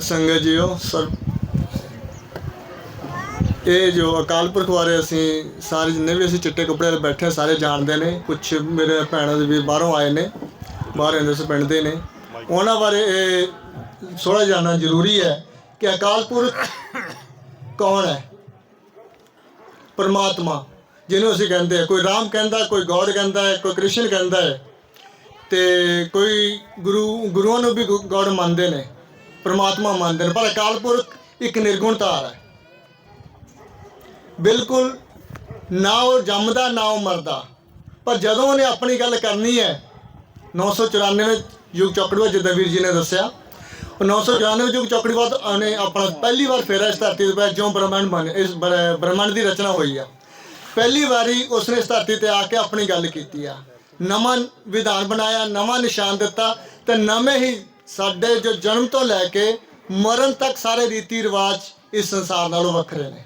ਸੰਗਤ JIO sir. ਇਹ ਜੋ ਅਕਾਲ ਪੁਰਖ ਬਾਰੇ ਅਸੀਂ ਸਾਰੇ ਜਿੰਨੇ ਵੀ ਅਸੀਂ ਚਿੱਟੇ ਕੱਪੜੇ ਵਾਲੇ ਬੈਠੇ ਹਾਂ, ਸਾਰੇ ਜਾਣਦੇ ਨੇ। ਕੁਝ ਮੇਰੇ ਭੈਣਾਂ ਦੇ ਵੀਰ ਬਾਹਰੋਂ ਆਏ ਨੇ ਬਾਹਰ ਰਹਿੰਦੇ ਸੀ ਪਿੰਡ ਦੇ ਨੇ। ਉਹਨਾਂ ਬਾਰੇ ਇਹ ਥੋੜਾ ਜਾਣਨਾ ਜ਼ਰੂਰੀ ਹੈ ਕਿ ਅਕਾਲ ਪੁਰਖ ਕੌਣ ਹੈ? ਪਰਮਾਤਮਾ ਜਿਹਨੂੰ ਅਸੀਂ ਕਹਿੰਦੇ ਆ ਕੋਈ ਰਾਮ ਕਹਿੰਦਾ ਕੋਈ ਗੋਡ ਕਹਿੰਦਾ ਹੈ ਕੋਈ ਕ੍ਰਿਸ਼ਨ ਕਹਿੰਦਾ ਹੈ। ਤੇ ਕੋਈ ਗੁਰੂ ਗੁਰੂਆਂ ਨੂੰ ਵੀ ਗੋਡ ਮੰਨਦੇ ਨੇ। ਪਰਮਾਤਮਾ ਮੰਨਦੇ ਨੇ। ਪਰ ਅਕਾਲ ਪੁਰਖ ਇੱਕ ਨਿਰਗੁਣ ਤਾਰ ਹੈ। ਬਿਲਕੁਲ ਨਾ ਉਹ ਜੰਮਦਾ, ਨਾ ਉਹ ਮਰਦਾ। ਪਰ ਜਦੋਂ ਉਹਨੇ ਆਪਣੀ ਗੱਲ ਕਰਨੀ ਹੈ 994 ਯੁਗ ਚੌਕੜੀ ਵਿੱਚ ਜਿੱਦਾਂ ਵੀਰ ਜੀ ਨੇ ਦੱਸਿਆ ਉਹ 994 ਯੁਗ ਚੌਕੜੀ ਬਾਅਦ ਉਹਨੇ ਆਪਣਾ ਪਹਿਲੀ ਵਾਰ ਫੇਰਾ ਇਸ ਧਰਤੀ ਦੇ ਉੱਪਰ, ਜਿਉਂ ਬ੍ਰਹਮੰਡ ਬਣ, ਇਸ ਬ੍ਰਹਮੰਡ ਦੀ ਰਚਨਾ ਹੋਈ ਆ। ਪਹਿਲੀ ਵਾਰੀ ਉਸਨੇ ਇਸ ਧਰਤੀ ਤੇ ਆ ਕੇ ਆਪਣੀ ਗੱਲ ਕੀਤੀ ਆ। ਨਵਾਂ ਵਿਧਾਨ ਬਣਾਇਆ, ਨਵਾਂ ਨਿਸ਼ਾਨ ਦਿੱਤਾ ਤੇ ਨਵੇਂ ਹੀ ਸਾਡੇ ਜੋ ਜਨਮ ਤੋਂ ਲੈ ਕੇ ਮਰਨ ਤੱਕ ਸਾਰੇ ਰੀਤੀ ਰਿਵਾਜ ਇਸ ਸੰਸਾਰ ਨਾਲੋਂ ਵੱਖਰੇ ਨੇ।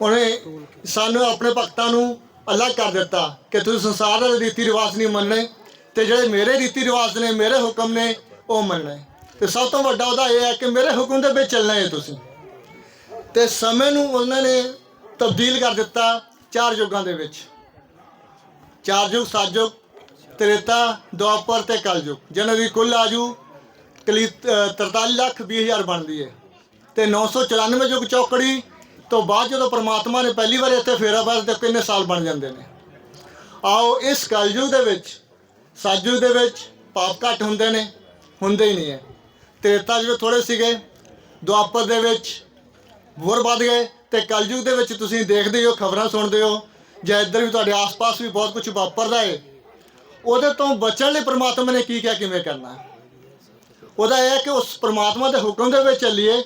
ਉਹਨੇ ਸਾਨੂੰ ਆਪਣੇ ਭਗਤਾਂ ਨੂੰ ਅਲੱਗ ਕਰ ਦਿੱਤਾ ਕਿ ਤੁਸੀਂ ਸੰਸਾਰ ਦੇ ਰੀਤੀ ਰਿਵਾਜ ਨਹੀਂ ਮੰਨਣੇ ਤੇ ਜਿਹੜੇ ਮੇਰੇ ਰੀਤੀ ਰਿਵਾਜ ਨੇ, ਮੇਰੇ ਹੁਕਮ ਨੇ, ਉਹ ਮੰਨਣੇ। ਤੇ ਸਭ ਤੋਂ ਵੱਡਾ ਉਹਦਾ ਇਹ ਹੈ ਕਿ ਮੇਰੇ ਹੁਕਮ ਦੇ ਵਿੱਚ ਚੱਲਣਾ ਹੈ ਤੁਸੀਂ। ਤੇ ਸਮੇਂ ਨੂੰ ਉਹਨਾਂ ਨੇ ਤਬਦੀਲ ਕਰ ਦਿੱਤਾ ਚਾਰ ਯੁੱਗਾਂ ਦੇ ਵਿੱਚ। ਚਾਰ ਯੁੱਗ ਸਤਯੁਗ ਤ੍ਰੇਤਾ ਦੁਆਪਰ ਤੇ ਕਲਯੁਗ ਜਿਹਨਾਂ ਦੀ ਕੁੱਲ ਆਜੂ ਕਲੀ 43 ਲੱਖ 20 ਹਜ਼ਾਰ ਬਣਦੀ ਹੈ। ਤੇ 994 ਯੁੱਗ ਚੌਕੜੀ ਤੋਂ ਬਾਅਦ ਜਦੋਂ ਪ੍ਰਮਾਤਮਾ ਨੇ ਪਹਿਲੀ ਵਾਰ ਇੱਥੇ ਫੇਰਾ ਪਾਇਆ ਤੇ ਕਿੰਨੇ ਸਾਲ ਬਣ ਜਾਂਦੇ ਨੇ। ਆਓ ਇਸ ਕਲਯੁਗ ਦੇ ਵਿੱਚ ਸਤਯੁਗ ਦੇ ਵਿੱਚ ਪਾਪ ਘੱਟ ਹੁੰਦੇ ਨੇ, ਹੁੰਦੇ ਹੀ ਨਹੀਂ ਹੈ। ਤ੍ਰੇਤਾ ਜਿਹੜੇ ਥੋੜੇ ਸੀਗੇ, ਦੁਆਪਰ ਦੇ ਵਿੱਚ ਹੋਰ ਵੱਧ ਗਏ ਤੇ ਕਲਯੁਗ ਦੇ ਵਿੱਚ ਤੁਸੀਂ ਦੇਖਦੇ ਹੋ ਖਬਰਾਂ ਸੁਣਦੇ ਹੋ, ਜਾਂ ਇੱਧਰ ਵੀ ਤੁਹਾਡੇ ਆਸ-ਪਾਸ ਵੀ ਬਹੁਤ ਕੁਝ ਵਾਪਰਦਾ ਹੈ। ਉਹਦੇ ਤੋਂ ਬਚਣ ਲਈ ਪ੍ਰਮਾਤਮਾ ਨੇ ਕੀ ਕਿਹਾ, ਕਿਵੇਂ ਕਰਨਾ? ਉਹਦਾ ਇਹ ਹੈ ਕਿ ਉਸ ਪ੍ਰਮਾਤਮਾ ਦੇ ਹੁਕਮ ਦੇ ਵਿੱਚ ਚੱਲੀਏ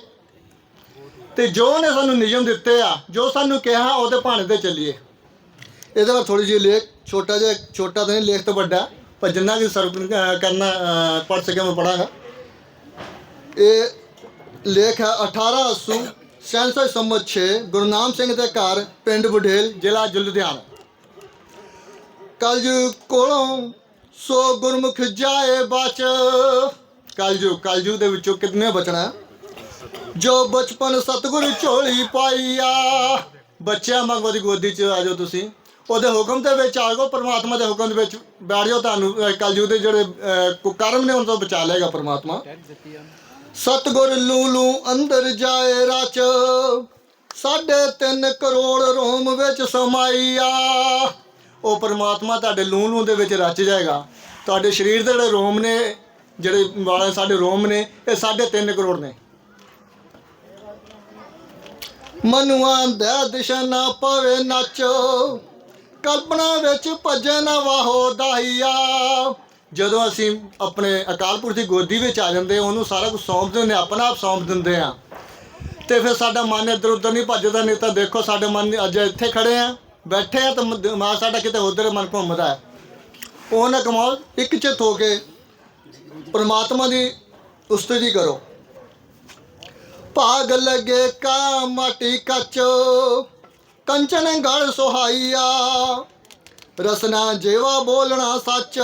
ਤੇ ਜੋ ਉਹਨੇ ਸਾਨੂੰ ਨਿਯਮ ਦਿੱਤੇ ਆ, ਜੋ ਸਾਨੂੰ ਕਿਹਾ, ਉਹਦੇ ਭਾਣੇ ਤੇ ਚੱਲੀਏ। ਇਹਦੇ ਨਾਲ ਥੋੜੀ ਜਿਹੀ ਲੇਖ, ਛੋਟਾ ਜਿਹਾ, ਛੋਟਾ ਤਾਂ ਨਹੀਂ, ਲੇਖ ਤਾਂ ਵੱਡਾ, ਪਰ ਜਿੰਨਾ ਕਿ ਸਰਵ ਕਰਨਾ ਪੜ ਸਕਿਆ ਮੈਂ ਪੜਾਂਗਾ ਇਹ ਲੇਖ ਹੈ 18 ਅਸੂ 67 ਸੰਮਤ 6 ਗੁਰੂ ਨਾਮ ਸਿੰਘ ਦੇ ਘਰ, ਪਿੰਡ ਬੁਢੇਲ, ਜ਼ਿਲ੍ਹਾ ਜੁਲਧਿਆਣਾ। ਕਲਯੁਗ ਕੋਲੋਂ ਸੋ ਗੁਰਮੁਖ ਜਾਏ ਬਚ। ਕਲਯੁਗ ਕਲਯੁਗ ਦੇ ਵਿੱਚੋਂ ਕਿੰਨੇ ਬਚਣਾ? ਜੋ ਬਚਪਨ ਸਤਿਗੁਰ ਝੋਲੀ ਪਾਈਆ। ਬੱਚਿਆਂ ਵਾਂਗ ਗੋਦੀ 'ਚ ਆ ਜਾਓ ਤੁਸੀਂ। ਉਹਦੇ ਹੁਕਮ ਦੇ ਵਿੱਚ ਆ ਜਾਓ ਪ੍ਰਮਾਤਮਾ ਦੇ ਹੁਕਮ ਦੇ ਵਿੱਚ ਬੈਠ ਜਾਓ ਤੁਹਾਨੂੰ ਕਲਯੁਗ ਦੇ ਜਿਹੜੇ ਅਹ, ਕੁਕਰਮ ਨੇ ਉਹਨਾਂ ਤੋਂ ਬਚਾ ਲਏਗਾ ਪ੍ਰਮਾਤਮਾ। ਸਤਗੁਰ ਲੂ ਲੂ ਅੰਦਰ ਜਾਏ ਰਚ। ਸਾਢੇ ਤਿੰਨ ਕਰੋੜ ਰੋਮ ਵਿੱਚ ਸਮਾਈਆ। ਉਹ ਪਰਮਾਤਮਾ ਤੁਹਾਡੇ ਲੂ ਲੂ ਦੇ ਵਿੱਚ ਰਚ ਜਾਏਗਾ। ਤੁਹਾਡੇ ਸਰੀਰ ਦੇ ਜਿਹੜੇ ਰੋਮ ਨੇ, ਜਿਹੜੇ ਵਾਲੇ ਸਾਡੇ ਰੋਮ ਨੇ, ਇਹ ਸਾਢੇ ਤਿੰਨ ਕਰੋੜ ਨੇ। ਮਨੁਆਂ ਦਾ ਦਿਸ਼ਾ ਨਾ ਪਵੇ ਨੱਚ, ਕਲਪਨਾ ਵਿੱਚ ਭਜੇ ਵਾਹੋ ਦਾਹੀਆ। ਜਦੋਂ ਅਸੀਂ ਆਪਣੇ ਅਕਾਲ ਪੁਰਖ ਦੀ ਗੋਦੀ ਵਿੱਚ ਆ ਜਾਂਦੇ ਉਹਨੂੰ ਸਾਰਾ ਕੁਝ ਸੌਂਪ ਦਿੰਦੇ ਆਪਣਾ ਆਪ ਸੌਂਪ ਦਿੰਦੇ ਆ ਤੇ ਫਿਰ ਸਾਡਾ ਮਨ ਇੱਧਰ ਉੱਧਰ ਨਹੀਂ ਭੱਜਦਾ, ਨਹੀਂ ਤਾਂ ਦੇਖੋ ਸਾਡੇ ਮਨ ਅੱਜ ਇੱਥੇ ਖੜੇ ਆ ਬੈਠੇ ਆ ਤਾਂ ਮ- ਦਿਮਾਗ ਸਾਡਾ ਕਿਤੇ ਉੱਧਰ ਮਨ ਘੁੰਮਦਾ ਉਹ ਨਾ ਕਮਾਲ ਇੱਕ ਚਿੱਤ ਹੋ ਕੇ ਪਰਮਾਤਮਾ ਦੀ ਉਸਤਤੀ ਕਰੋ। ਭਾਗ ਲੱਗੇ ਕਾ ਮਾਟੀ ਕੱਚ, ਕੰਚਨ ਗੜ ਸੁਹਾਈਆ। ਰਸਨਾ ਜੇਵਾ ਬੋਲਣਾ ਸੱਚ,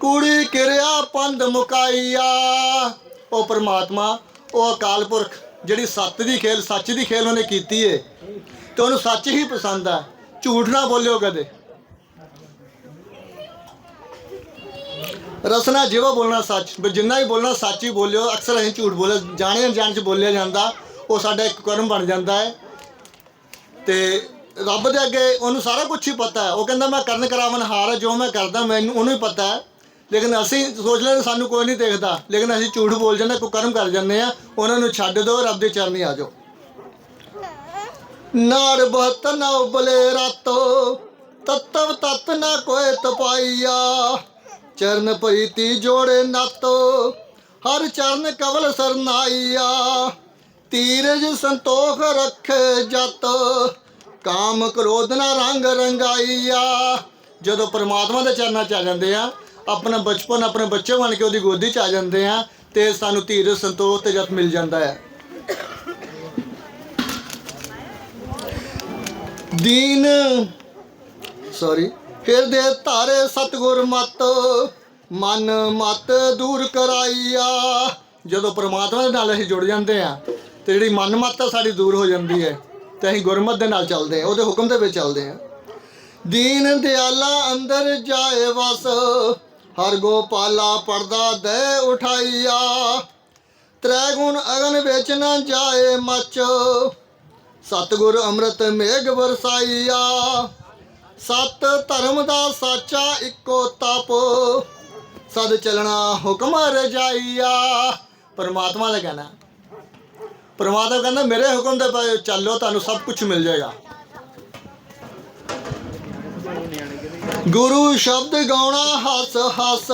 ਕੁੜੀ ਕਿਰਿਆ ਪੰਧ ਮੁਕਾਈਆ। ਉਹ ਪਰਮਾਤਮਾ, ਉਹ ਅਕਾਲ ਪੁਰਖ ਜਿਹੜੀ ਸੱਤ ਦੀ ਖੇਲ, ਸੱਚ ਦੀ ਖੇਲ ਉਹਨੇ ਕੀਤੀ ਏ। ਤੇ ਉਹਨੂੰ ਸੱਚ ਹੀ ਪਸੰਦ ਆ। ਝੂਠ ਨਾ ਬੋਲਿਓ ਕਦੇ। ਰਸਨਾ ਜਿਵਾ ਬੋਲਣਾ ਸੱਚ, ਵੀ ਜਿੰਨਾ ਹੀ ਬੋਲਣਾ ਸੱਚ ਹੀ ਬੋਲਿਓ। ਅਕਸਰ ਅਸੀਂ ਝੂਠ ਬੋਲੇ, ਜਾਣੇ ਅਣਜਾਣ ਚ ਬੋਲਿਆ ਜਾਂਦਾ। ਉਹ ਸਾਡਾ ਇੱਕ ਕਰਮ ਬਣ ਜਾਂਦਾ ਹੈ। ਤੇ ਰੱਬ ਦੇ ਅੱਗੇ ਉਹਨੂੰ ਸਾਰਾ ਕੁਝ ਹੀ ਪਤਾ ਹੈ। ਉਹ ਕਹਿੰਦਾ, ਮੈਂ ਕਰਨ ਕਰਾਵਨ ਹਾਰ ਜੋ ਮੈਂ ਕਰਦਾ, ਮੈਨੂੰ ਉਹਨੂੰ ਹੀ ਪਤਾ ਹੈ। ਲੇਕਿਨ ਅਸੀਂ ਸੋਚ ਲੈਂਦੇ ਸਾਨੂੰ ਕੋਈ ਨਹੀਂ ਦੇਖਦਾ। ਲੇਕਿਨ ਅਸੀਂ ਝੂਠ ਬੋਲ ਜਾਂਦੇ, ਕੋਈ ਕਰਮ ਕਰ ਜਾਂਦੇ ਆ ਉਹਨਾਂ ਨੂੰ ਛੱਡ ਦਿਓ, ਰੱਬ ਦੇ ਚਰਨੀ ਆ ਜਾਓ। ਨਾਰ ਬਤ ਨਾ ਉਬਲੇ ਰਾਤੋ, ਤਤਵ ਤਤ ਨਾ ਕੋਏ ਤਪਾਈਆ। ਚਰਨ ਪ੍ਰੀਤੀ ਜੋੜੇ ਨਤ, ਹਰ ਚਰਨ ਕਵਲ ਸਰਨਾਈਆ। ਤੀਰਜ ਸੰਤੋਖ ਰੱਖੇ ਜਤ, ਕਾਮ ਕ੍ਰੋਧ ਨਾ ਰੰਗ ਰੰਗਾਈਆ। ਜਦੋਂ ਪਰਮਾਤਮਾ ਦੇ ਚਰਨਾਂ 'ਚ ਆ ਜਾਂਦੇ ਆ, ਆਪਣਾ ਬਚਪਨ ਆਪਣੇ ਬੱਚੇ ਬਣ ਕੇ ਉਹਦੀ ਗੋਦੀ 'ਚ ਆ ਜਾਂਦੇ ਆ, ਤੇ ਸਾਨੂੰ ਧੀਰਜ, ਸੰਤੋਖ ਤੇ ਜਤ ਮਿਲ ਜਾਂਦਾ ਹੈ। ਦੀਨ। ਸੌਰੀ ਹਿਰਦੇ ਧਾਰੇ ਸਤਗੁਰ ਮਤ ਮਨ ਮਤ ਦੂਰ ਕਰਾਈਆ। ਜਦੋਂ ਪ੍ਰਮਾਤਮਾ ਦੇ ਨਾਲ ਅਸੀਂ ਜੁੜ ਜਾਂਦੇ ਆ ਤੇ ਜਿਹੜੀ ਮਨਮੱਤਾ ਸਾਡੀ ਦੂਰ ਹੋ ਜਾਂਦੀ ਹੈ ਤੇ ਅਸੀਂ ਗੁਰਮਤ ਦੇ ਨਾਲ ਚੱਲਦੇ ਆ ਉਹਦੇ ਹੁਕਮ ਦੇ ਵਿੱਚ ਚੱਲਦੇ ਆ ਦੀਨ ਦਿਆਲਾ ਅੰਦਰ ਜਾਏ ਵਸ ਹਰ ਗੋਪਾਲਾ ਪਰਦਾ ਦੇ ਉਠਾਈਆ। ਤ੍ਰੈ ਗੁਣ ਅਗਨ ਵਿੱਚ ਨਾ ਜਾਏ ਮਚ ਸਤਿਗੁਰ ਅੰਮ੍ਰਿਤ ਮੇਘ ਵਰਸਾਈਆ। ਸਤ ਧਰਮ ਦਾ ਸਾਚਾ ਇੱਕੋ ਤਪ, ਸਦ ਚਲਣਾ ਹੁਕਮ ਰਜਾਈਆ। ਪਰਮਾਤਮਾ ਦਾ ਕਹਿਣਾ ਪਰਮਾਤਮਾ ਕਹਿੰਦਾ, ਮੇਰੇ ਹੁਕਮ ਦੇ ਚੱਲੋ, ਤੁਹਾਨੂੰ ਸਭ ਕੁਝ ਮਿਲ ਜਾਏਗਾ। ਗੁਰੂ ਸ਼ਬਦ ਗਾਉਣਾ ਹੱਸ ਹੱਸ,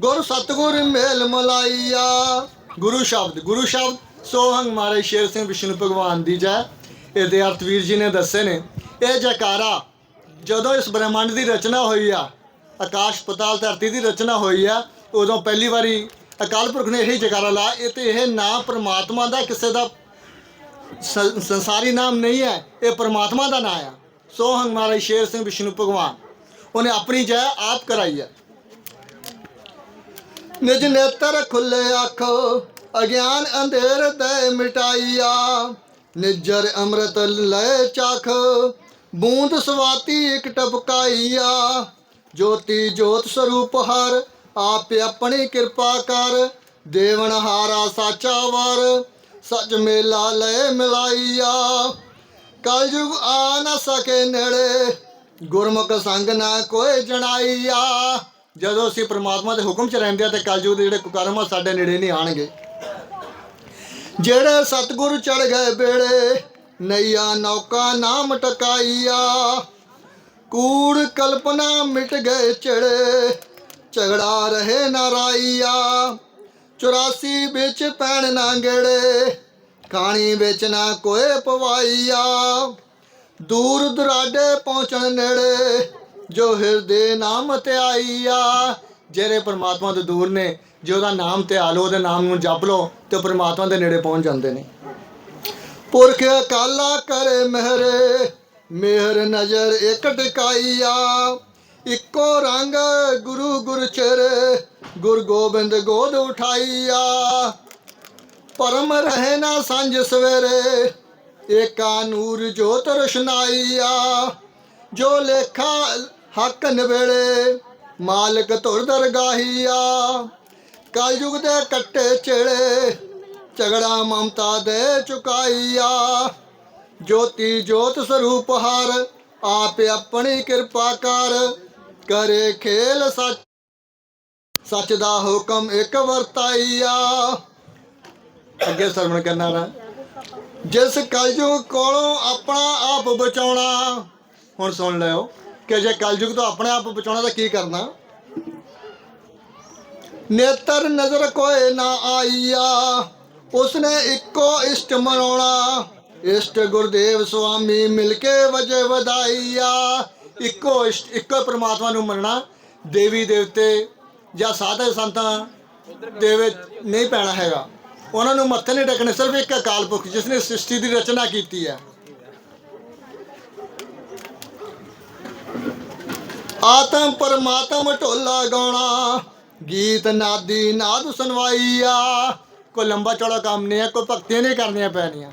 ਗੁਰ ਸਤਗੁਰ ਮੇਲ ਮਲਾਈਆ। ਗੁਰੂ ਸ਼ਬਦ ਗੁਰੂ ਸ਼ਬਦ। ਸੋਹੰਗ ਮਾਰੇ ਸ਼ੇਰ ਸਿੰਘ ਵਿਸ਼ਨੂੰ ਭਗਵਾਨ ਦੀ ਜੈ। ਇਹਦੇ ਅਰਥ ਵੀਰ ਜੀ ਨੇ ਦੱਸੇ ਨੇ। ਇਹ ਜਕਾਰਾ ਜਦੋਂ ਇਸ ਬ੍ਰਹਿਮੰਡ ਦੀ ਰਚਨਾ ਹੋਈ ਆ, ਆਕਾਸ਼ ਪਤਾਲ ਧਰਤੀ ਦੀ ਰਚਨਾ ਹੋਈ ਆ, ਉਦੋਂ ਪਹਿਲੀ ਵਾਰੀ ਅਕਾਲ ਪੁਰਖ ਨੇ ਇਹੀ ਜੈਕਾਰਾ ਲਾਇਆ। ਇਹ ਤੇ ਇਹ ਨਾਮ ਪ੍ਰਮਾਤਮਾ ਦਾ ਕਿਸੇ ਦਾ ਸੰਸਾਰੀ ਨਾਮ ਨਹੀਂ ਹੈ, ਇਹ ਪ੍ਰਮਾਤਮਾ ਦਾ ਨਾਮ ਆ। ਸੋਹੰਗ ਮਾਰੇ ਸ਼ੇਰ ਸਿੰਘ ਵਿਸ਼ਨੂੰ ਭਗਵਾਨ। ਉਹਨੇ ਆਪਣੀ ਜੈ ਆਪ ਕਰਾਈ ਹੈ ਨਿਜ ਨੇਤਰ ਖੁੱਲੇ ਅੱਖ ਅਗਿਆਨ ਅੰਧੇਰ ਦੇ ਮਿਟਾਈਆ, ਨਿਜਰ ਅੰਮ੍ਰਿਤ ਲੈ ਚਖ, ਬੂੰਦ ਸਵਾਤੀ ਇਕ ਟਪਕਾਈਆ। ਜੋਤੀ ਜੋਤ ਸਰੂਪ ਹਰ, ਆਪ ਆਪਣੀ ਕਿਰਪਾ ਕਰ, ਦੇਵਨ ਹਾਰਾ ਸਾਚਾ ਵਰ, ਸੱਚ ਮੇਲਾ ਲੈ ਮਿਲਾਈਆ। ਕਲਯੁਗ ਆ ਨਾ ਸਕੇ ਨੇੜੇ, ਗੁਰਮੁਖ ਸੰਗ ਨਾ ਕੋਈ ਜਣਾਈਆ ਜਦੋਂ ਅਸੀਂ ਪ੍ਰਮਾਤਮਾ ਦੇ ਹੁਕਮ ਚ ਰਹਿੰਦੇ ਆ ਤੇ ਕਲਯੁਗ ਦੇ ਜਿਹੜੇ ਕੁਕਰਮ ਸਾਡੇ ਨੇੜੇ ਨਹੀਂ ਆਣਗੇ। ਜਿਹੜੇ ਸਤਿਗੁਰ ਚੜ ਗਏ ਬੇੜੇ ਨਈਆ ਨੌਕਾ ਨਾਮ ਟਕਾਈਆ। ਕੂੜ ਕਲਪਨਾ ਮਿਟ ਗਏ ਚੜੇ, ਝਗੜਾ ਰਹੇ ਨਾਰਾਈਆ। 84 ਵਿੱਚ ਪੈਣ ਨਾ ਗੇੜੇ, ਖਾਣੀ ਵਿੱਚ ਨਾ ਕੋਏ ਪਵਾਈਆ। ਦੂਰ ਦੁਰਾਡੇ ਪਹੁੰਚਣ ਨੇੜੇ, ਜੋ ਹਿਰਦੇ ਨਾਮ ਤੇ ਆਈਆ। ਜਿਹੜੇ ਪ੍ਰਮਾਤਮਾ ਤੋਂ ਦੂਰ ਨੇ, ਜੇ ਉਹਦਾ ਨਾਮ ਤੇ ਆਲੋ ਉਹਦੇ ਨਾਮ ਨੂੰ ਜਪ ਲਓ, ਤੇ ਉਹ ਦੇ ਨੇੜੇ ਪਹੁੰਚ ਜਾਂਦੇ ਨੇ। ਪੁਰਖ ਕਾਲਾ ਕਰੇ ਮਹਿਰੇ, ਮਿਹਰ ਨਜ਼ਰ ਇੱਕ ਟਿਕਾਈਆ। ਇੱਕੋ ਰੰਗ ਗੁਰੂ ਗੁਰ ਚਰੇ ਗੁਰ ਗੋਬਿੰਦ ਗੋਦ ਉਠਾਈਆ। ਪਰਮ ਰਹੇ ਨਾ ਸੰਜ ਸਵੇਰੇ, ਏਕਾ ਨੂਰ ਜੋਤ ਰਸ਼ਨਾਈਆ। ਜੋ ਲੇਖਾ ਹੱਕ ਨਵੇੜੇ ਮਾਲਕ ਧੁਰ ਦਰਗਾਹੀਆ। ਕਲਯੁਗ ਦੇ ਕੱਟੇ ਚਿੜੇ ਝਗੜਾ ਮਮਤਾ ਦੇ ਚੁਕਾਈਆ। ਜੋਤੀ ਜੋਤ ਸਰੂਪ ਹਰ ਆਪ ਆਪਣੀ ਕਿਰਪਾ ਕਰ ਕਰੇ ਖੇਲ ਸੱਚ। ਸੱਚ ਦਾ ਹੁਕਮ ਇੱਕ ਵਰਤਾਈਆ। ਅੱਗੇ ਸਰਵਣ ਕਰਨਾ ਨਾ ਜਿਸ ਕਲਯੁਗ ਕੋਲੋਂ ਆਪਣਾ ਆਪ ਬਚਾਉਣਾ। ਹੁਣ ਸੁਣ ਲਿਓ। ਕਿ ਜੇ ਕਲਯੁਗ ਤੋਂ ਆਪਣੇ ਆਪ ਬਚਾਉਣਾ ਤਾਂ ਕੀ ਕਰਨਾ? ਨੇਤਰ ਨਜ਼ਰ ਕੋਏ ਨਾ ਆਈਆ, ਉਸਨੇ ਇੱਕੋ ਇਸ਼ਟ ਮਨਾਉਣਾ। ਇਸ਼ਟ ਗੁਰਦੇਵ ਸੁਆਮੀ ਮਿਲ ਕੇ ਵਜੇ ਵਧਾਈਆ। ਇੱਕੋ ਇਸ਼ਟ, ਇੱਕੋ ਪ੍ਰਮਾਤਮਾ ਨੂੰ ਮੰਨਣਾ, ਦੇਵੀ ਦੇਵਤੇ ਜਾਂ ਸਾਧੇ ਸੰਤਾਂ ਦੇ ਵਿੱਚ ਨਹੀਂ ਪੈਣਾ ਹੈਗਾ। ਉਹਨਾਂ ਨੂੰ ਮੱਥੇ ਨਹੀਂ ਟੇਕਣੇ, ਸਿਰਫ ਇੱਕ ਅਕਾਲ ਪੁਰਖ ਜਿਸ ਨੇ ਸ੍ਰਿਸ਼ਟੀ ਦੀ ਰਚਨਾ ਕੀਤੀ ਹੈ। ਆਤਮ ਪਰਮਾਤਮ ਢੋਲਾ ਗਾਉਣਾ। ਗੀਤ, ਨਾਦੀ, ਨਾਦ ਸੁਣਵਾਈਆ। ਕੋਈ ਲੰਬਾ ਚੌੜਾ ਕੰਮ ਨਹੀਂ ਹੈ, ਕੋਈ ਭਗਤੀਆਂ ਨਹੀਂ ਕਰਨੀਆਂ ਪੈਣੀਆਂ।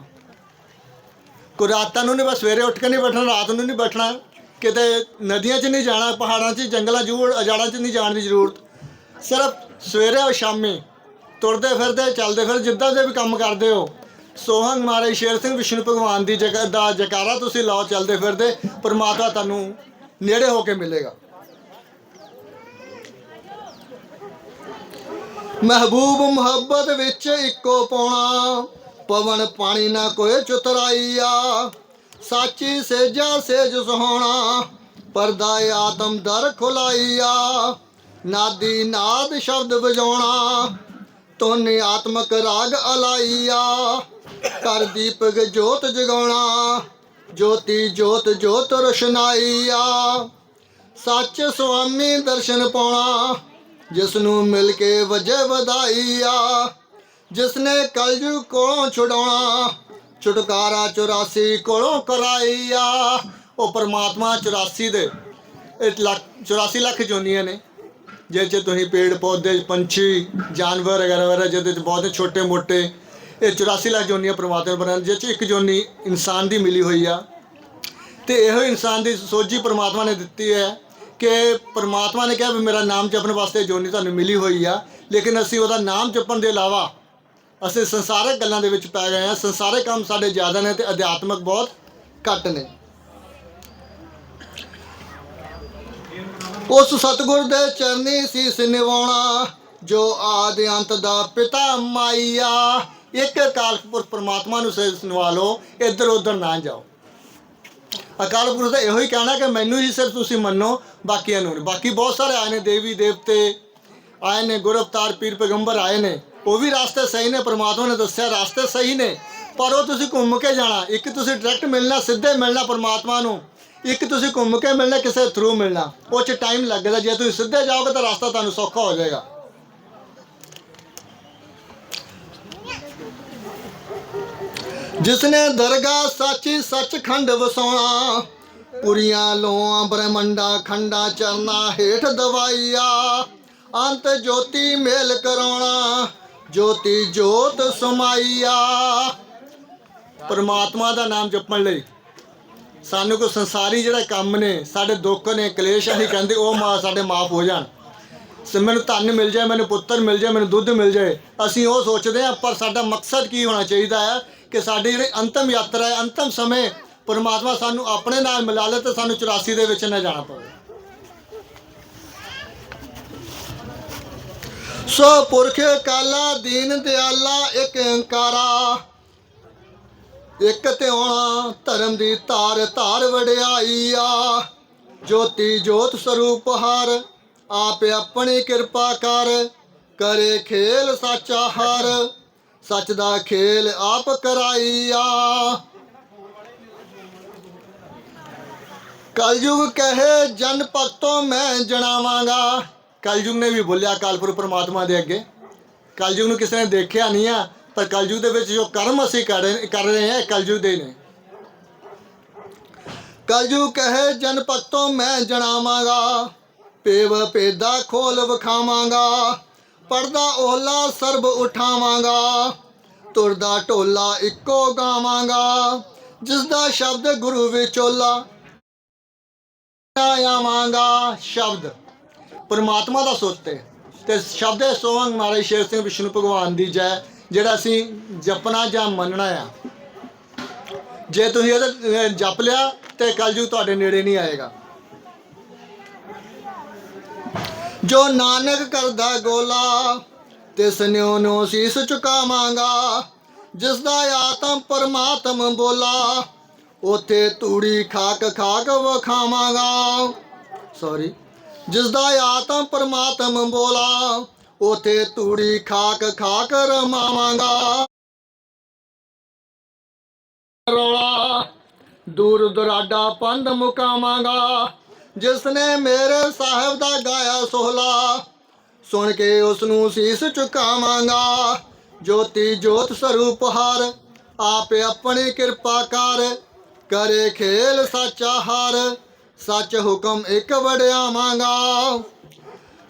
ਕੋਈ ਰਾਤਾਂ ਨੂੰ ਨਹੀਂ ਬਸ ਸਵੇਰੇ ਉੱਠ ਕੇ ਨਹੀਂ ਬੈਠਣਾ, ਰਾਤ ਨੂੰ ਨਹੀਂ ਬੈਠਣਾ। ਕਿਤੇ ਨਦੀਆਂ 'ਚ ਨਹੀਂ ਜਾਣਾ, ਪਹਾੜਾਂ 'ਚ, ਜੰਗਲਾਂ, ਜੂੜ, ਅਜਾੜਾਂ 'ਚ ਨਹੀਂ ਜਾਣ ਦੀ ਜ਼ਰੂਰਤ। ਸਿਰਫ ਸਵੇਰੇ ਔਰ ਸ਼ਾਮੀ ਤੁਰਦੇ ਫਿਰਦੇ, ਚੱਲਦੇ ਫਿਰ ਜਿੱਦਾਂ ਦੇ ਵੀ ਕੰਮ ਕਰਦੇ ਹੋ। ਸੋਹੰਗ ਮਾਰੇ ਸ਼ੇਰ ਸਿੰਘ ਵਿਸ਼ਨੂੰ ਭਗਵਾਨ ਦੀ ਜਗ੍ਹਾ ਦਾ ਜਕਾਰਾ ਤੁਸੀਂ ਲਾਓ, ਚੱਲਦੇ ਫਿਰਦੇ, ਪਰਮਾਤਮਾ ਤੁਹਾਨੂੰ ਨੇੜੇ ਹੋ ਕੇ ਮਿਲੇਗਾ। ਮਹਿਬੂਬ ਮੁਹੱਬਤ ਵਿੱਚ ਇੱਕੋ ਪਾਉਣਾ ਪਵਨ ਪਾਣੀ ਨਾ ਕੋਈ ਚੁਤਰਾਈਆ। ਸਾਚੀ ਸੇਜਾ ਸੇਜ ਸੁਹਾਉਣਾ ਪਰਦਾ ਆਤਮ ਦਰ ਖੁਲਾਈਆ। ਨਾਦੀ ਨਾਦ ਸ਼ਬਦ ਵਜਾਉਣਾ ਤੋਨੇ ਆਤਮਕ ਰਾਗ ਅਲਾਈਆ। ਕਰ ਦੀਪਕ ਜੋਤ ਜਗਾਉਣਾ ਜੋਤੀ ਜੋਤ ਜੋਤ ਰਸ਼ਨਾਈਆ। ਸੱਚ ਸੁਆਮੀ ਦਰਸ਼ਨ ਪਾਉਣਾ ਜਿਸ ਨੂੰ ਮਿਲ ਕੇ ਵਜੇ ਵਧਾਈਆ। ਜਿਸ ਨੇ ਕਲਯੁਗ ਕੋਲੋਂ ਛੁਡਾਉਣਾ, ਛੁਟਕਾਰਾ 84 ਕੋਲੋਂ ਕਰਾਈਆ। ਉਹ ਪਰਮਾਤਮਾ 84 ਦੇ, ਇਹ ਲੱਖ 84 ਲੱਖ ਜੋਨੀਆਂ ਨੇ, ਜਿਹਦੇ 'ਚ ਤੁਸੀਂ ਪੇੜ ਪੌਦੇ ਪੰਛੀ, ਜਾਨਵਰ ਵਗੈਰਾ ਵਗੈਰਾ, ਜਿਹਦੇ 'ਚ ਬਹੁਤ ਛੋਟੇ ਮੋਟੇ ਇਹ 84 ਲੱਖ ਜੋਨੀਆਂ ਪਰਮਾਤਮਾ ਨੇ ਜਿਸ 'ਚ ਇੱਕ ਜੋਨੀ ਇਨਸਾਨ ਦੀ ਮਿਲੀ ਹੋਈ ਆ। ਤੇ ਇਹੋ ਇਨਸਾਨ ਦੀ ਸੋਝੀ ਪਰਮਾਤਮਾ ਨੇ ਦਿੱਤੀ ਹੈ ਕਿ ਪਰਮਾਤਮਾ ਨੇ ਕਿਹਾ ਵੀ ਮੇਰਾ ਨਾਮ ਜਪਣ ਵਾਸਤੇ ਜੋਨੀ ਤੁਹਾਨੂੰ ਮਿਲੀ ਹੋਈ ਆ, ਲੇਕਿਨ ਅਸੀਂ ਉਹਦਾ ਨਾਮ ਜਪਣ ਦੇ ਇਲਾਵਾ ਅਸੀਂ ਸੰਸਾਰਿਕ ਗੱਲਾਂ ਦੇ ਵਿੱਚ ਪੈ ਗਏ ਹਾਂ ਸੰਸਾਰਿਕ ਕੰਮ ਸਾਡੇ ਜ਼ਿਆਦਾ ਨੇ ਤੇ ਅਧਿਆਤਮਕ ਬਹੁਤ ਘੱਟ ਨੇ। ਉਸ ਸਤਿਗੁਰ ਦੇ ਚਰਨੀ ਸੀਸ ਨਿਵਾਉਣਾ ਜੋ ਆਦਿ ਅੰਤ ਦਾ ਪਿਤਾ ਮਾਈਆ ਇੱਕ ਅਕਾਲ ਪੁਰਖ ਪ੍ਰਮਾਤਮਾ ਨੂੰ ਸਿਰ ਨਿਵਾ ਲਓ, ਇੱਧਰ ਉੱਧਰ ਨਾ ਜਾਓ। ਅਕਾਲ ਪੁਰਖ ਦਾ ਇਹੋ ਹੀ ਕਹਿਣਾ ਕਿ ਮੈਨੂੰ ਹੀ ਸਿਰਫ ਤੁਸੀਂ ਮੰਨੋ, ਬਾਕੀਆਂ ਨੂੰ ਬਾਕੀ ਬਹੁਤ ਸਾਰੇ ਆਏ ਨੇ, ਦੇਵੀ, ਦੇਵਤੇ, ਆਏ ਨੇ, ਗੁਰ ਅਵਤਾਰ, ਪੀਰ ਪੈਗੰਬਰ ਆਏ ਨੇ। ਉਹ ਵੀ ਰਾਸਤੇ ਸਹੀ ਨੇ, ਪ੍ਰਮਾਤਮਾ ਨੇ ਦੱਸਿਆ ਰਾਸਤੇ ਸਹੀ ਨੇ। ਪਰ ਉਹ ਤੁਸੀਂ ਘੁੰਮ ਕੇ ਜਾਣਾ। ਇੱਕ ਤੁਸੀਂ ਡਾਇਰੈਕਟ ਮਿਲਣਾ, ਸਿੱਧੇ ਮਿਲਣਾ ਪ੍ਰਮਾਤਮਾ ਨੂੰ। ਇੱਕ ਤੁਸੀਂ ਘੁੰਮ ਕੇ ਮਿਲਣਾ, ਕਿਸੇ ਥਰੂ ਮਿਲਣਾ। ਉਹ ਚ ਟਾਈਮ ਲੱਗਦਾ। ਜੇ ਤੁਸੀਂ ਸਿੱਧੇ ਜਾਓਗੇ ਤਾਂ ਰਸਤਾ ਤੁਹਾਨੂੰ ਸੌਖਾ ਹੋ ਜਾਏਗਾ। ਜਿਸਨੇ ਦਰਗਾਹ ਸਾਚੀ ਸੱਚਖੰਡ ਵਸਾਉਣਾ, ਪੁਰੀਆਂ ਲੋਆਂ ਬ੍ਰਹਮੰਡਾ ਖੰਡਾ ਚਰਨਾ ਹੇਠ ਦਵਾਈਆ। ਅੰਤ ਜੋਤੀ ਮੇਲ ਕਰਾਉਣਾ, ਜੋਤੀ ਜੋਤ ਸਮਾਈਆ। ਪਰਮਾਤਮਾ ਦਾ ਨਾਮ ਜਪਣ ਲਈ ਸਾਨੂੰ ਕੋ ਸੰਸਾਰੀ ਜਿਹੜਾ ਕੰਮ ਨੇ, ਸਾਡੇ ਦੁੱਖ ਨੇ, ਕਲੇਸ਼ ਅਸੀਂ ਕਹਿੰਦੇ ਉਹ ਮਾ ਸਾਡੇ ਮਾਫ ਹੋ ਜਾਣ। ਸੇ ਮੈਨੂੰ ਧਨ ਮਿਲ ਜਾਏ, ਮੈਨੂੰ ਪੁੱਤਰ ਮਿਲ ਜਾਏ, ਮੈਨੂੰ ਦੁੱਧ ਮਿਲ ਜਾਏ, ਅਸੀਂ ਉਹ ਸੋਚਦੇ ਹਾਂ, ਪਰ ਸਾਡਾ ਮਕਸਦ ਕੀ ਹੋਣਾ ਚਾਹੀਦਾ ਹੈ? ਕਿ ਸਾਡੀ ਜਿਹੜੀ ਅੰਤਮ ਯਾਤਰਾ ਹੈ, ਅੰਤਮ ਸਮੇਂ ਪਰਮਾਤਮਾ ਸਾਨੂੰ ਆਪਣੇ ਨਾਲ ਮਿਲਾ ਲੇ ਤੇ ਸਾਨੂੰ 84 ਦੇ ਵਿੱਚ ਨਾ ਜਾਣਾ ਪਵੇ। ਸੋ ਪੁਰਖ ਕਾਲਾ ਦੀਨ ਦਿਆਲਾ, ਇੱਕ ਓੰਕਾਰਾ ਇੱਕ ਤੇ ਹੋਣਾ ਧਰਮ ਦੀ ਧਾਰ ਧਾਰ ਵਡਿਆਈ ਆ ਜੋਤੀ ਜੋਤ ਸਰੂਪ ਹਰ, ਆਪ ਆਪਣੀ ਕਿਰਪਾ ਕਰ, ਕਰੇ ਖੇਲ ਸਾਚਾ ਹਰ। ਸੱਚ ਦਾ ਖੇਲ ਆਪ ਕਰਾਈ ਕਲਯੁਗ ਕਹੇ, ਜਨ ਭਗਤੋਂ ਮੈਂ ਜਣਾਵਾਂਗਾ। ਕਲਯੁਗ ਨੇ ਵੀ ਬੋਲਿਆ ਕਾਲਪੁਰ ਪ੍ਰਮਾਤਮਾ ਦੇ ਅੱਗੇ। ਕਲਯੁਗ ਨੂੰ ਕਿਸੇ ਨੇ ਦੇਖਿਆ ਨਹੀਂ ਆ, ਪਰ ਕਲਯੁਗ ਦੇ ਵਿੱਚ ਜੋ ਕਰਮ ਅਸੀਂ ਕਰ ਰਹੇ ਹਾਂ ਕਲਯੁਗ ਦੇ ਨੇ। ਕਲਯੁਗ ਕਹੇ, ਜਨ ਭਗਤੋਂ ਮੈਂ ਜਣਾਵਾਂਗਾ। ਪੇਵ ਪੇਦਾ ਖੋਲ ਵਿਖਾਵਾਂਗਾ। ਪਰਦਾ ਓਲਾ ਸਰਬ ਉਠਾਵਾਂਗਾ, ਤੁਰਦਾ ਢੋਲਾ ਇੱਕੋ ਗਾਵਾਂਗਾ ਜਿਸ ਦਾ ਸ਼ਬਦ ਗੁਰੂ ਵਿਚੋਲਾ ਆਵਾਂਗਾ, ਸ਼ਬਦ। ਪਰਮਾਤਮਾ ਦਾ ਸੁੱਤ ਹੈ। ਤੇ ਸ਼ਬਦ ਹੈ ਸੋਹਣ ਮਹਾਰਾਜ ਸ਼ੇਰ ਸਿੰਘ ਵਿਸ਼ਨੂੰ ਭਗਵਾਨ ਦੀ ਜੈ, ਜਿਹੜਾ ਅਸੀਂ ਜਪਣਾ ਜਾਂ ਮੰਨਣਾ ਆ। ਜੇ ਤੁਸੀਂ ਇਹਦਾ ਜਪ ਲਿਆ ਤੇ ਕੱਲ ਜੂ ਤੁਹਾਡੇ ਨੇੜੇ ਨਹੀਂ ਆਏਗਾ। ਜੋ ਨਾਨਕ ਕਰਦਾ ਗੋਲਾ, ਤਿਸ ਨਿਉ ਨੂੰ ਸੀਸ ਝੁਕਾਵਾਂਗਾ ਜਿਸ ਦਾ ਆਤਮ ਪਰਮਾਤਮ ਬੋਲਾ, ਉਥੇ ਤੂੜੀ ਖਾਕ ਖਾਕ ਵਖਾਵਾਂਗਾ। ਸੌਰੀ ਜਿਸ ਦਾ ਆਤਮ ਪਰਮਾਤਮ ਬੋਲਾ, ਉਥੇ ਤੂੜੀ ਖਾਕ ਖਾਕ ਰਮਾਵਾਂਗਾ। ਰੋਲਾ, ਦੂਰ ਦੁਰਾਡਾ ਪੰਧ ਮੁਕਾਵਾਂਗਾ। ਜਿਸ ਨੇ ਮੇਰੇ ਸਾਹਿਬ ਦਾ ਗਾਇਆ ਸੋਹਲਾ, ਸੁਣ ਕੇ ਉਸ ਨੂੰ ਸੀਸ ਝੁਕਾਵਾਂਗਾ। ਜੋਤੀ ਜੋਤ ਸਰੂਪ ਹਰ, ਆਪ ਆਪਣੀ ਕਿਰਪਾ ਕਰ। ਕਰੇ ਖੇਲ ਸਾਚਾ ਹਰ, ਸੱਚ ਹੁਕਮ ਇੱਕ ਵੜਿਆਵਾਂਗਾ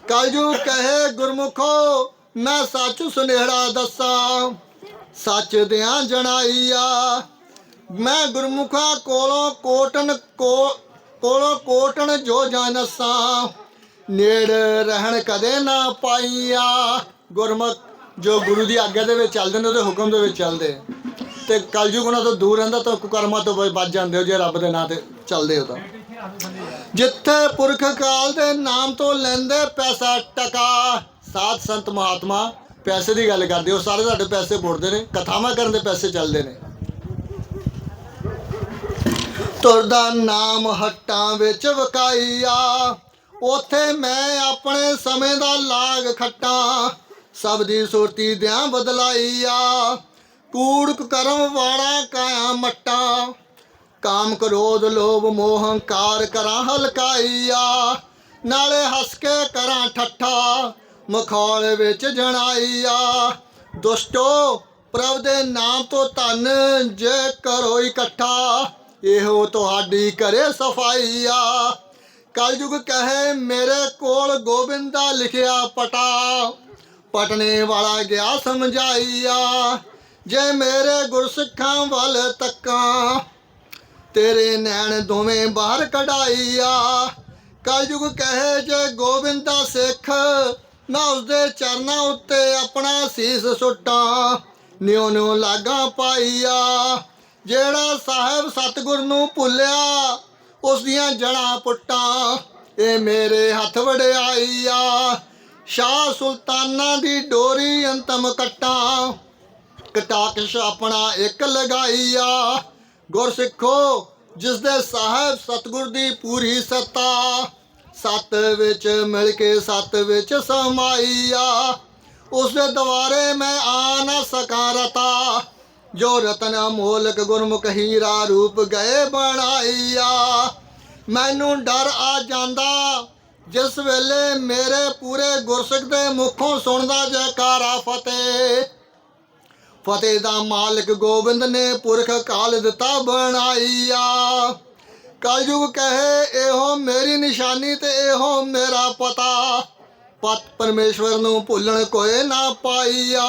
ਕਲਯੁਗ ਕਹੇ ਗੁਰਮੁਖੋ, ਮੈਂ ਸੱਚ ਸੁਨੇਹੜਾ ਦੱਸਾਂ। ਸੱਚ ਦਿਆਂ ਜਣਾਈਆ, ਮੈਂ ਗੁਰਮੁਖਾ ਕੋਲੋਂ ਕੋਟਨ ਕੋ ਕੋਲੋਂ ਕੋਟਨ ਜੋ ਜਾਣਸਾਂ ਨੇੜ ਰਹਿਣ ਕਦੇ ਨਾ ਪਾਈਆ। ਗੁਰਮੁਖ ਜੋ ਗੁਰੂ ਦੀ ਆਗਿਆ ਦੇ ਵਿੱਚ ਚੱਲਦੇ ਨੇ, ਉਹਦੇ ਹੁਕਮ ਦੇ ਵਿੱਚ ਚੱਲਦੇ ਤੇ ਕਲਯੁਗ ਉਹਨਾਂ ਤੋਂ ਦੂਰ ਰਹਿੰਦਾ ਤਾਂ ਕੁਕਰਮਾਂ ਤੋਂ ਬਚ ਜਾਂਦੇ ਹੋ, ਜੇ ਰੱਬ ਦੇ ਨਾਂ ਤੇ ਚੱਲਦੇ ਹੋ ਤਾਂ। ਜਿੱਥੇ ਪੁਰਖ ਕਾਲ ਦੇ ਨਾਮ ਤੋਂ ਲੈਂਦੇ ਪੈਸਾ ਟਕਾ, ਸਾਧ ਸੰਤ ਮਹਾਤਮਾ, ਪੈਸੇ ਦੀ ਗੱਲ ਕਰਦੇ ਉਹ ਸਾਰੇ ਤੁਹਾਡੇ ਪੈਸੇ ਬੋੜਦੇ ਨੇ, ਕਥਾਵਾਂ ਕਰਨ ਦੇ ਪੈਸੇ ਚੱਲਦੇ ਨੇ। ਤੁਰਦਾ ਨਾਮ ਹੱਟਾਂ ਵਿੱਚ ਵਕਾਈਆ ਉਥੇ ਮੈਂ ਆਪਣੇ ਸਮੇਂ ਦਾ ਲਾਗ ਖੱਟਾਂ, ਸਭ ਦੀ ਸੁਰਤੀ ਦਿਆਂ ਬਦਲਾਈਆ ਕੂੜ ਕਰਮ ਵਾਲਾ ਕਾਇਆ ਮੱਟਾ ਕਾਮ ਕ੍ਰੋਧ ਲੋਭ ਮੋਹ ਹੰਕਾਰ ਕਰਾਂ ਹਲਕਾਈਆ ਨਾਲੇ ਹੱਸ ਕੇ ਕਰਾਂ ਠੱਠਾ, ਮਖੌਲ ਵਿੱਚ ਜਣਾਈਆ ਦੁਸ਼ਟੋ ਪ੍ਰਭ ਦੇ ਨਾਮ ਤੋਂ ਧਨ ਜੇ ਕਰੋ ਇਕੱਠਾ ਇਹੋ ਤੁਹਾਡੀ ਕਰੇ ਸਫਾਈਆ ਕਲਯੁਗ ਕਹੇ, ਮੇਰੇ ਕੋਲ ਗੋਬਿੰਦਾ ਲਿਖਿਆ ਪਟਾ। ਪਟਨੇ ਵਾਲਾ ਗਿਆ ਸਮਝਾਈਆ ਜੇ ਮੇਰੇ ਗੁਰਸਿੱਖਾਂ ਵੱਲ ਤੱਕਾਂ, ਤੇਰੇ ਨੈਣ ਦੋਵੇਂ ਬਾਹਰ ਕਢਾਈਆ ਕਲਯੁਗ ਕਹੇ, ਜੇ ਗੋਬਿੰਦ ਦਾ ਸਿੱਖ ਨਾ ਉਸਦੇ ਚਰਨਾਂ ਉੱਤੇ ਆਪਣਾ ਸੀਸ ਸੁੱਟਾਂ ਨਿਉ ਨਿਉ ਲਾਗਾ ਪਾਈਆ ਜਿਹੜਾ ਸਾਹਿਬ ਸਤਿਗੁਰ ਨੂੰ ਭੁੱਲਿਆ, ਉਸ ਦੀਆਂ ਜੜਾਂ ਪੁੱਟਾਂ, ਇਹ ਮੇਰੇ ਹੱਥ ਵੜਾਈਆ ਸ਼ਾਹ ਸੁਲਤਾਨਾਂ ਦੀ ਡੋਰੀ ਅੰਤਮ ਕੱਟਾਂ, ਕਟਾਕਸ਼ ਆਪਣਾ ਇੱਕ ਲਗਾਈਆ। ਗੁਰ ਸਿੱਖੋ ਜਿਸ ਦੇ ਸਾਹਿਬ ਸਤਿਗੁਰ ਦੀ ਪੂਰੀ ਸੱਤਾ, ਸੱਤ ਵਿੱਚ ਮਿਲ ਕੇ ਸਤ ਵਿੱਚ ਸਮਾਈਆ। ਉਸ ਦੇ ਦੁਆਰੇ ਮੈਂ ਆ ਨਾ ਸਕਾਂ ਜੋ ਰਤਨ ਅਮੋਲਕ ਗੁਰਮੁਖ ਹੀਰਾ ਰੂਪ ਗਏ ਬਣਾਈਆ। ਮੈਨੂੰ ਡਰ ਆ ਜਾਂਦਾ, ਜਿਸ ਵੇਲੇ ਮੇਰੇ ਪੂਰੇ ਗੁਰਸਿੱਖ ਦੇ ਮੁਖੋਂ ਸੁਣਦਾ ਜੈਕਾਰਾ ਫਤਿਹ। ਫਤਿਹ ਦਾ ਮਾਲਕ ਗੋਬਿੰਦ ਨੇ ਪੁਰਖ ਕਾਲ ਦਿੱਤਾ ਬਣਾਈਆ। ਕਲਯੁਗ ਕਹੇ, ਇਹੋ ਮੇਰੀ ਨਿਸ਼ਾਨੀ ਤੇ ਇਹੋ ਮੇਰਾ ਪਤਾ। ਪਤ ਪਰਮੇਸ਼ਵਰ ਨੂੰ ਭੁੱਲਣ ਕੋਏ ਨਾ ਪਾਈਆ।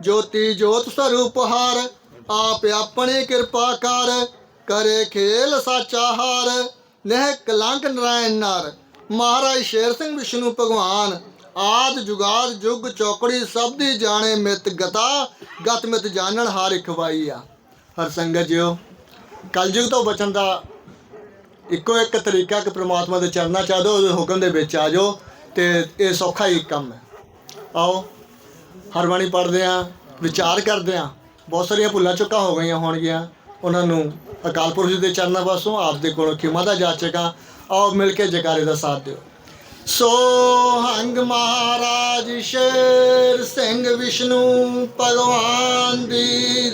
ਜੋਤੀ ਜੋਤ ਸਰੂਪ ਹਰ, ਆਪ ਆਪਣੀ ਕਿਰਪਾ ਕਰ, ਕਰੇ ਖੇਲ ਸਾਚਾ ਹਾਰ ਨਹਿ ਕਲੰਕ ਨਰਾਇਣ ਨਰ। ਮਹਾਰਾਜ ਸ਼ੇਰ ਸਿੰਘ ਵਿਸ਼ਨੂੰ ਭਗਵਾਨ, ਆਦ ਜੁਗਾਦ ਜੁਗ ਚੌਕੜੀ ਸਭ ਦੀ ਜਾਣੇ ਮਿਤ ਗਤਾ, ਗਤ ਮਿਤ ਜਾਣਨ ਹਾਰ ਖਵਾਈ ਆ। ਹਰ ਸੰਗਤ ਜਿਓ, ਕਲਯੁਗ ਤੋਂ ਬਚਣ ਦਾ ਇੱਕੋ ਇੱਕ ਤਰੀਕਾ ਕਿ ਪ੍ਰਮਾਤਮਾ ਦੇ ਚਰਨਾਂ ਚ ਆ ਜਾਓ, ਉਹਦੇ ਹੁਕਮ ਦੇ ਵਿੱਚ ਆ ਜਾਓ, ਤੇ ਇਹ ਸੌਖਾ ਹੀ ਕੰਮ ਹੈ। ਆਓ। ਹਰਬਾਣੀ ਪੜ੍ਹਦੇ ਆ ਵਿਚਾਰ ਕਰਦੇ ਆ ਬਹੁਤ ਸਾਰੀਆਂ ਭੁੱਲਾਂ ਚੁੱਕਾਂ ਹੋ ਗਈਆਂ ਹੋਣਗੀਆਂ। ਉਹਨਾਂ ਨੂੰ ਅਕਾਲ ਪੁਰਖ ਜੀ ਦੇ ਚਰਨਾਂ ਪਾਸੋਂ ਆਪ ਦੇ ਕੋਲੋਂ ਖਿਮਾ ਦਾ ਜਾਚੇਗਾ ਆਓ ਮਿਲ ਕੇ ਜਕਾਰੇ ਦਾ ਸਾਥ ਦਿਓ। ਸੋ ਹੰਗ ਮਹਾਰਾਜ ਸ਼ੇਰ ਸਿੰਘ ਵਿਸ਼ਨੂੰ ਭਗਵਾਨ ਦੀ